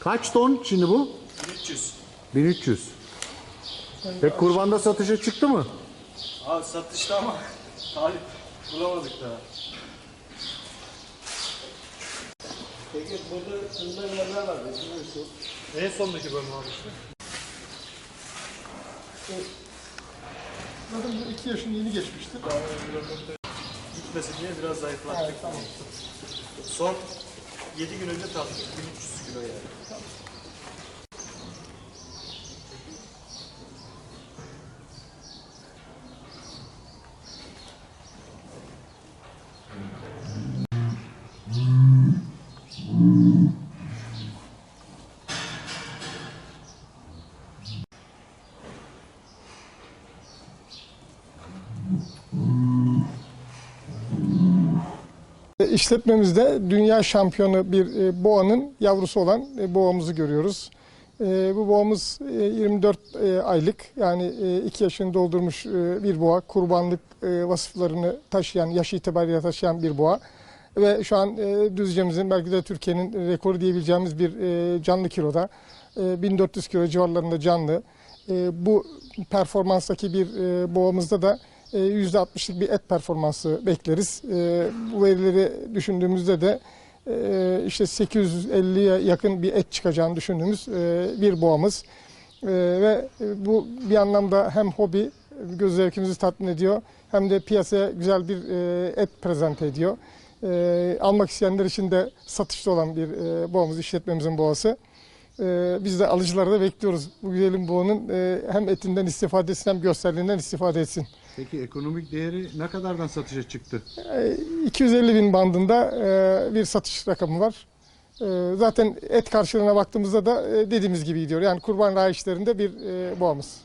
Kaç ton şimdi bu? 1300. 1300. Peki kurbanda satışa çıktı mı? Abi satışta ama talip bulamadık daha. Peki burada kırmızı yerler var. Biliyorsun. En sondaki bölüm abi işte. Zaten bu iki yaşın yeni geçmişti. Gitmesin diye biraz zayıflattık. Evet, tamam. Son 7 gün önce tattık. 1300 kilo yani. İşletmemizde dünya şampiyonu bir e, boğanın yavrusu olan e, boğamızı görüyoruz. E, Bu boğamız e, 24 e, aylık yani 2 yaşını doldurmuş e, bir boğa. Kurbanlık e, vasıflarını taşıyan, yaş itibariyle taşıyan bir boğa. Ve şu an e, Düzce'mizin belki de Türkiye'nin rekoru diyebileceğimiz bir e, canlı kiloda. E, 1400 kilo civarlarında canlı. E, Bu performanstaki bir e, boğamızda da e, %60'lık bir et performansı bekleriz. E, Bu verileri düşündüğümüzde de e, işte 850'ye yakın bir et çıkacağını düşündüğümüz e, bir boğamız. E, Ve e, bu bir anlamda hem hobi, göz zevkimizi tatmin ediyor hem de piyasaya güzel bir e, et prezente ediyor. E, Almak isteyenler için de satışta olan bir e, boğamız, işletmemizin boğası. Biz de alıcıları da bekliyoruz. Bu güzelim boğanın e, hem etinden istifade hem gösterdiğinden istifade etsin. Peki ekonomik değeri ne kadardan satışa çıktı? Ee, 250 bin bandında e, bir satış rakamı var. Ee, Zaten et karşılığına baktığımızda da e, dediğimiz gibi gidiyor. Yani kurban rayişlerinde bir e, boğamız.